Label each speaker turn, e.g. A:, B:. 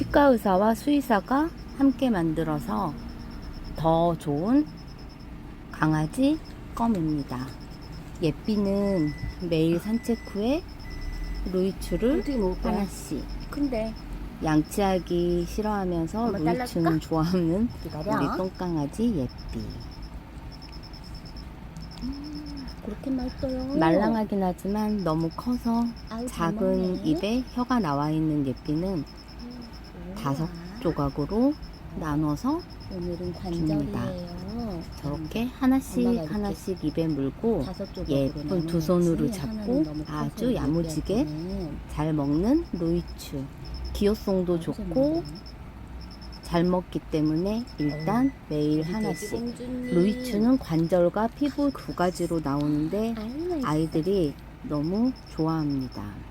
A: 치과 의사와 수의사가 함께 만들어서 더 좋은 강아지 껌입니다. 예삐는 매일 산책 후에
B: 거야?
A: 하나씩
B: 근데
A: 양치하기 싫어하면서
B: 잘라줄까?
A: 좋아하는
B: 기다려.
A: 우리 똥강아지 예삐.
B: 그렇게 맛있어요.
A: 말랑하긴 하지만 너무 커서
B: 아유, 잘
A: 작은. 입에 혀가 나와 있는 예삐는. 다섯 조각으로 나눠서
B: 오늘은
A: 줍니다.
B: 관절이에요.
A: 저렇게 하나씩
B: 엄마가 이렇게
A: 하나씩 입에 물고
B: 다섯 조각으로
A: 예쁜 두 손으로 잡고 아주 야무지게 잘 먹는 로이추. 기호성도 좋고 잘 먹기 때문에 일단 매일 하나씩. 로이추는 관절과 피부 두 가지로 나오는데 아이들이 너무 좋아합니다.